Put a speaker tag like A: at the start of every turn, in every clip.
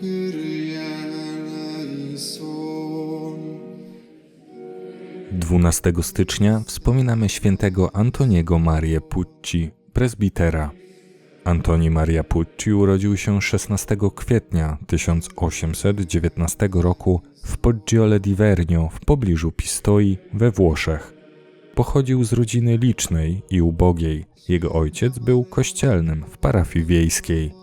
A: Kyrie eleison.
B: 12 stycznia wspominamy świętego Antoniego Marię Pucci, prezbitera. Antoni Maria Pucci urodził się 16 kwietnia 1819 roku w Poggiole di Vernio w pobliżu Pistoi we Włoszech. Pochodził z rodziny licznej i ubogiej. Jego ojciec był kościelnym w parafii wiejskiej.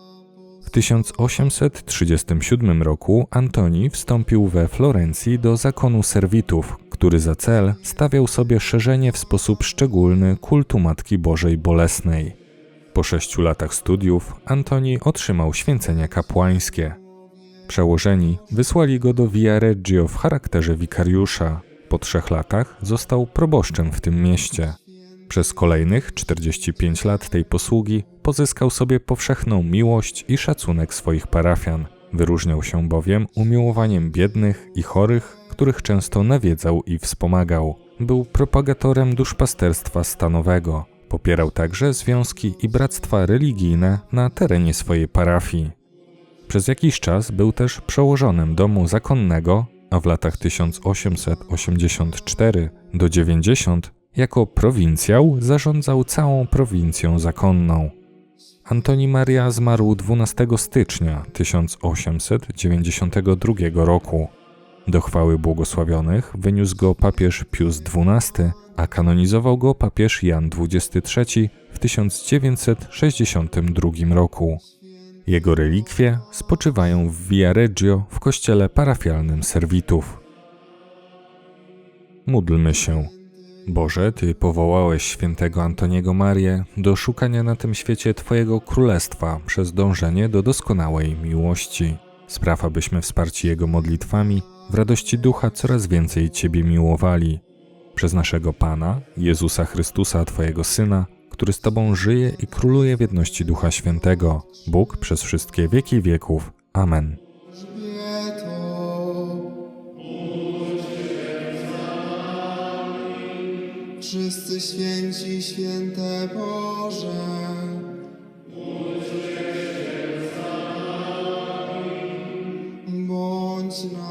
B: W 1837 roku Antoni wstąpił we Florencji do zakonu serwitów, który za cel stawiał sobie szerzenie w sposób szczególny kultu Matki Bożej Bolesnej. Po sześciu latach studiów Antoni otrzymał święcenia kapłańskie. Przełożeni wysłali go do Viareggio w charakterze wikariusza. Po trzech latach został proboszczem w tym mieście. Przez kolejnych 45 lat tej posługi pozyskał sobie powszechną miłość i szacunek swoich parafian. Wyróżniał się bowiem umiłowaniem biednych i chorych, których często nawiedzał i wspomagał. Był propagatorem duszpasterstwa stanowego. Popierał także związki i bractwa religijne na terenie swojej parafii. Przez jakiś czas był też przełożonym domu zakonnego, a w latach 1884 do 90 jako prowincjał zarządzał całą prowincją zakonną. Antoni Maria zmarł 12 stycznia 1892 roku. Do chwały błogosławionych wyniósł go papież Pius XII, a kanonizował go papież Jan XXIII w 1962 roku. Jego relikwie spoczywają w Viareggio w kościele parafialnym serwitów. Módlmy się. Boże, Ty powołałeś świętego Antoniego Marię do szukania na tym świecie Twojego królestwa przez dążenie do doskonałej miłości. Spraw, abyśmy wsparci Jego modlitwami w radości ducha coraz więcej Ciebie miłowali. Przez naszego Pana, Jezusa Chrystusa, Twojego Syna, który z Tobą żyje i króluje w jedności Ducha Świętego, Bóg przez wszystkie wieki wieków. Amen.
A: wszyscy święci, święte Boże. Bądź na.